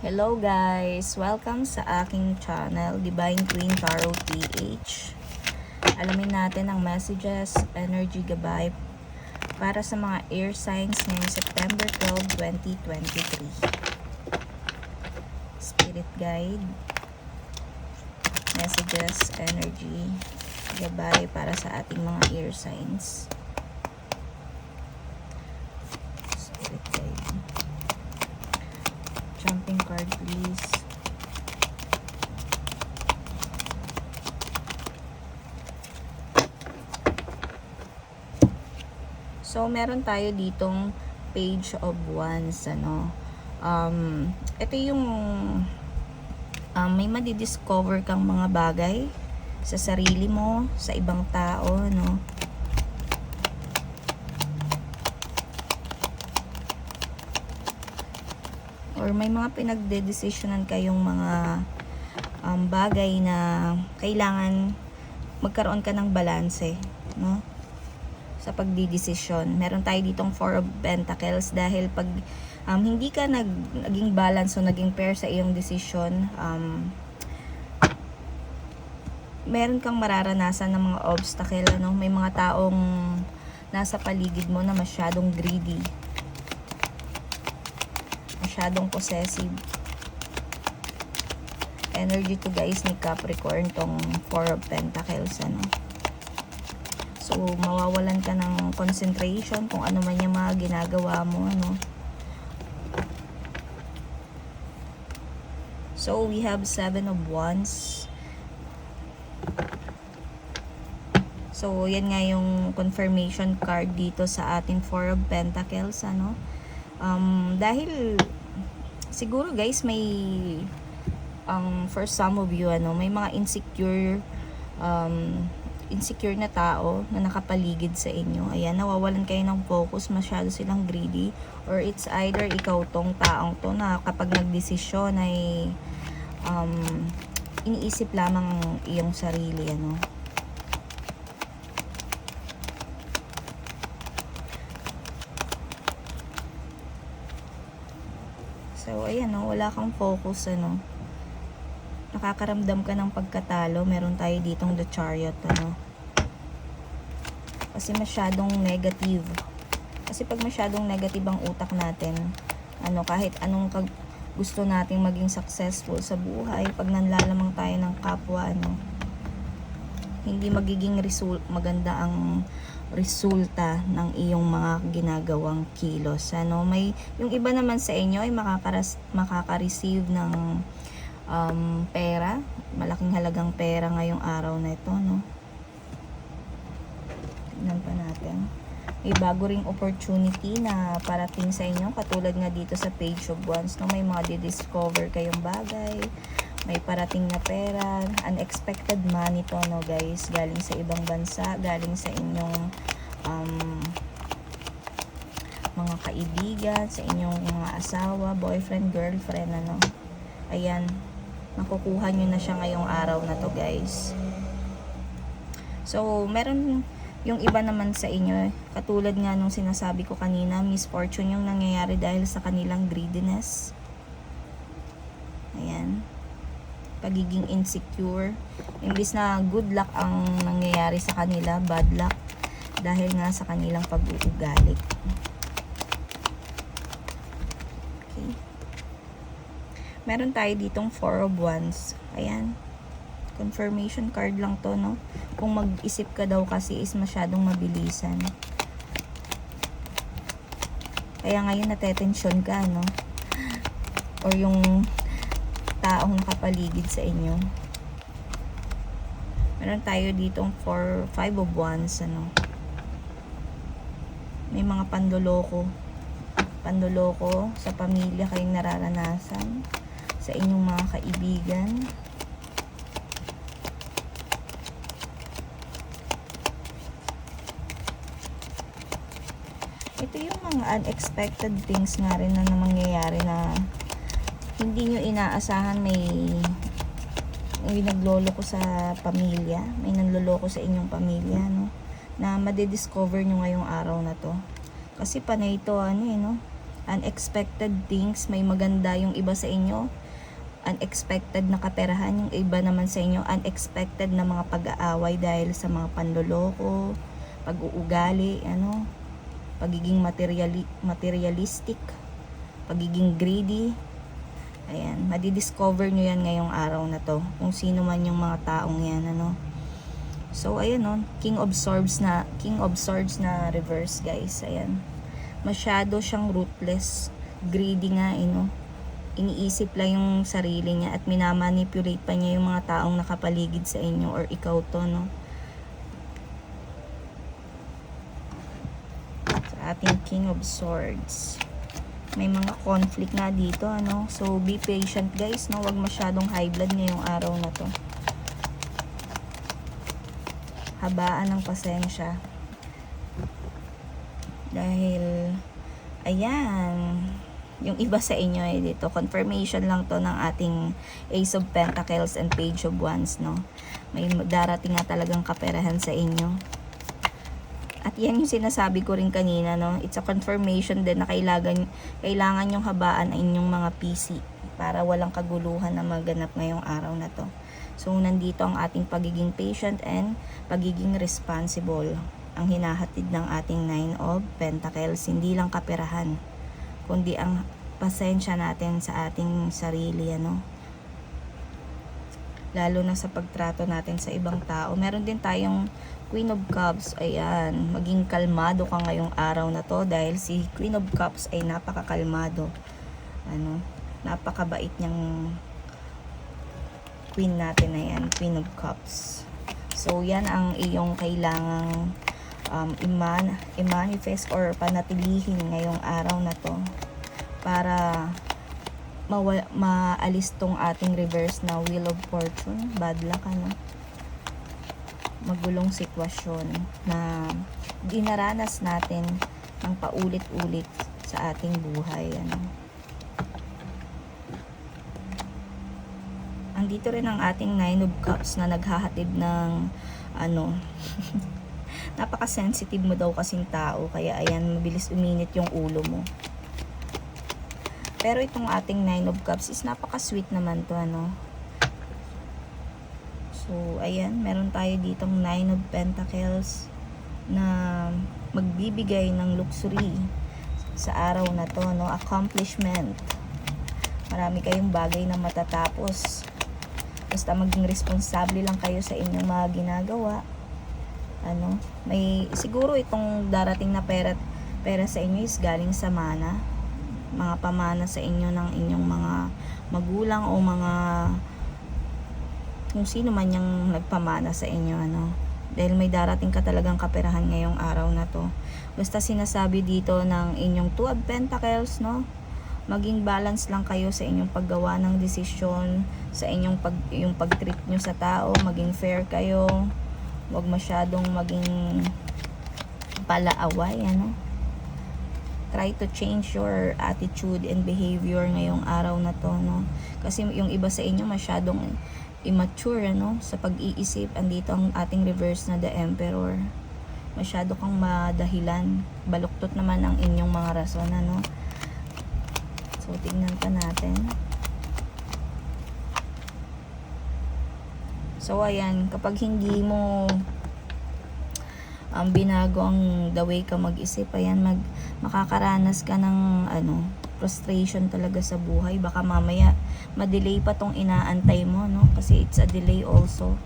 Hello guys! Welcome sa aking channel, Divine Queen Tarot PH. Alamin natin ang messages, energy gabay para sa mga air signs ngayong September 12, 2023. Spirit guide, messages, energy gabay para sa ating mga air signs. Spirit guide. Jumping card, please. So, meron tayo ditong page of wands, ano. Um, ito yung um, may madidiscover kang mga bagay sa sarili mo, sa ibang tao, no. Or may mga pinagdedesisyonan kayong mga um, bagay na kailangan magkaroon ka ng balanse, no? Sa pagdidesisyon. Meron tayo ditong Four of Pentacles dahil pag um, hindi ka nag, naging balance o naging pair sa iyong desisyon, um, meron kang mararanasan ng mga obstacle, ano? May mga taong nasa paligid mo na masyadong greedy, masyadong possessive. Energy to guys ni Capricorn tong Four of Pentacles ano. So mawawalan ka ng concentration kung ano man yung mga ginagawa mo ano. So we have Seven of Wands. So yan nga yung confirmation card dito sa ating Four of Pentacles ano. Um, dahil siguro guys may um, for some of you ano may mga insecure um, insecure na tao na nakapaligid sa inyo. Ayan nawawalan kayo ng focus masyado silang greedy or it's either ikaw tong taong to na kapag nagdesisyon ay um, iniisip lamang ang iyong sarili ano So, ayan, no, wala kang focus, ano. Nakakaramdam ka ng pagkatalo. Meron tayo ditong The Chariot, ano. Kasi masyadong negative. Kasi pag masyadong negative ang utak natin, ano, kahit anong kag- gusto nating maging successful sa buhay, pag nanlalamang tayo ng kapwa, ano, hindi magiging result, maganda ang resulta ng iyong mga ginagawang kilos. Ano, may yung iba naman sa inyo ay makakaras, makaka-receive ng um, pera, malaking halagang pera ngayong araw na ito, no. Tingnan pa natin. May bago ring opportunity na parating sa inyo katulad nga dito sa page of wands, no, may mga di-discover kayong bagay, may parating na pera, unexpected money to no guys, galing sa ibang bansa, galing sa inyong um, mga kaibigan, sa inyong mga asawa, boyfriend, girlfriend, ano. Ayan, makukuha nyo na siya ngayong araw na to guys. So, meron yung iba naman sa inyo, katulad nga nung sinasabi ko kanina, misfortune yung nangyayari dahil sa kanilang greediness. Ayan pagiging insecure. Imbis na good luck ang nangyayari sa kanila, bad luck dahil nga sa kanilang pag-uugali. Okay. Meron tayo ditong four of wands. Ayan. Confirmation card lang to, no? Kung mag-isip ka daw kasi is masyadong mabilisan. Kaya ngayon natetensyon ka, no? Or yung taong nakapaligid sa inyo. Meron tayo ditong for 5 of wands, ano. May mga pandoloko. Pandoloko sa pamilya kayong nararanasan. Sa inyong mga kaibigan. Ito yung mga unexpected things nga rin na mangyayari na hindi nyo inaasahan may may nagloloko sa pamilya, may nanloloko sa inyong pamilya, no? Na madidiscover nyo ngayong araw na to. Kasi panay ito, ano eh, no? unexpected things, may maganda yung iba sa inyo, unexpected na kaperahan yung iba naman sa inyo, unexpected na mga pag-aaway dahil sa mga panloloko, pag-uugali, ano, pagiging materiali materialistic, pagiging greedy. Ayan, madidiscover nyo yan ngayong araw na to. Kung sino man yung mga taong yan, ano. So, ayan no, King of Swords na, King of Swords na reverse, guys. Ayan. Masyado siyang ruthless. Greedy nga, eh, no. Iniisip lang yung sarili niya at minamanipulate pa niya yung mga taong nakapaligid sa inyo or ikaw to, no. Sa ating King of Swords may mga conflict nga dito ano? So be patient guys no? Wag masyadong high blood ngayong araw na to. Habaan ng pasensya. Dahil ayan. Yung iba sa inyo eh dito. Confirmation lang to ng ating Ace of Pentacles and Page of Wands no? May darating nga talagang kaperahan sa inyo yan yung sinasabi ko rin kanina, no? It's a confirmation din na kailangan, kailangan yung habaan ang inyong mga PC para walang kaguluhan na maganap ngayong araw na to. So, nandito ang ating pagiging patient and pagiging responsible. Ang hinahatid ng ating Nine of Pentacles, hindi lang kaperahan, kundi ang pasensya natin sa ating sarili, ano? Lalo na sa pagtrato natin sa ibang tao. Meron din tayong Queen of Cups, ayan, maging kalmado ka ngayong araw na to dahil si Queen of Cups ay napakakalmado. Ano, napakabait niyang queen natin na yan, Queen of Cups. So, yan ang iyong kailangang um, iman, i-manifest or panatilihin ngayong araw na to para maalis tong ating reverse na Wheel of Fortune. Bad luck, ano? Magulong sitwasyon na dinaranas natin ng paulit-ulit sa ating buhay. Ano. Andito rin ang ating Nine of Cups na naghahatid ng ano, napaka-sensitive mo daw kasing tao kaya ayan mabilis uminit yung ulo mo. Pero itong ating Nine of Cups is napaka-sweet naman to ano So, ayan, meron tayo ditong Nine of Pentacles na magbibigay ng luxury sa araw na to, no? Accomplishment. Marami kayong bagay na matatapos. Basta maging responsable lang kayo sa inyong mga ginagawa. Ano, may siguro itong darating na pera pera sa inyo is galing sa mana. Mga pamana sa inyo ng inyong mga magulang o mga kung sino man yung nagpamana sa inyo ano. Dahil may darating ka talagang kaperahan ngayong araw na to. Basta sinasabi dito ng inyong two of pentacles no? Maging balance lang kayo sa inyong paggawa ng desisyon sa inyong pag yung pag-treat nyo sa tao maging fair kayo. Wag masyadong maging palaaway ano. Try to change your attitude and behavior ngayong araw na to no? Kasi yung iba sa inyo masyadong immature ano sa pag-iisip. Andito ang ating reverse na the emperor. Masyado kang madahilan. Baluktot naman ang inyong mga rason ano. So tingnan pa natin. So ayan kapag hindi mo ang um, binago ang the way ka mag-isip ayan mag makakaranas ka ng ano frustration talaga sa buhay. Baka mamaya, madelay pa tong inaantay mo, no? Kasi it's a delay also.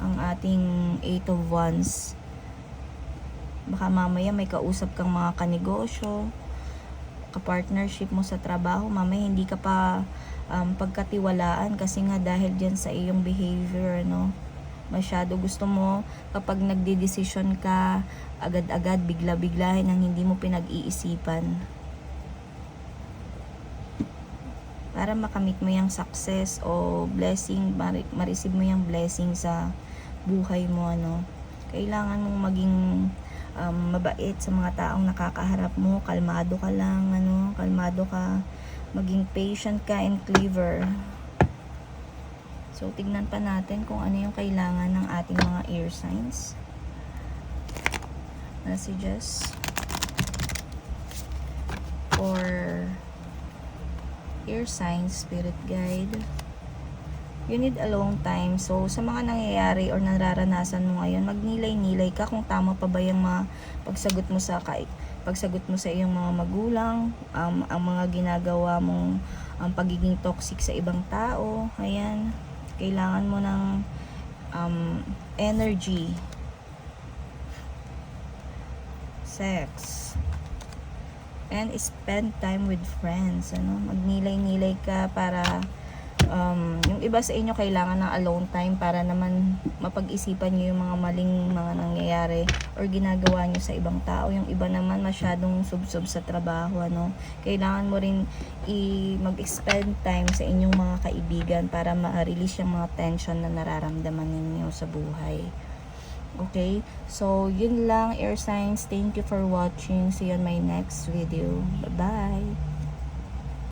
Ang ating 8 of Wands. Baka mamaya may kausap kang mga kanegosyo, ka-partnership mo sa trabaho. Mamaya hindi ka pa um, pagkatiwalaan kasi nga dahil dyan sa iyong behavior, no? masyado gusto mo kapag nagde-decision ka agad-agad bigla-biglahin ang hindi mo pinag-iisipan para makamit mo yung success o blessing, ma-receive mo yung blessing sa buhay mo, ano. Kailangan mong maging um, mabait sa mga taong nakakaharap mo, kalmado ka lang, ano, kalmado ka, maging patient ka and clever. So, tignan pa natin kung ano yung kailangan ng ating mga ear signs. Messages for air signs, spirit guide. You need a long time. So, sa mga nangyayari or nararanasan mo ngayon, magnilay-nilay ka kung tama pa ba yung mga pagsagot mo sa kay pagsagot mo sa iyong mga magulang, um, ang mga ginagawa mong ang pagiging toxic sa ibang tao. Ayan. Kailangan mo ng um, energy. Sex. And spend time with friends. Ano? Magnilay-nilay ka para um, yung iba sa inyo kailangan ng alone time para naman mapag-isipan nyo yung mga maling mga nangyayari or ginagawa nyo sa ibang tao. Yung iba naman masyadong subsob sa trabaho. Ano? Kailangan mo rin i- mag-spend time sa inyong mga kaibigan para ma-release yung mga tension na nararamdaman ninyo sa buhay. Okay? So, yun lang, air signs. Thank you for watching. See you on my next video. Bye-bye!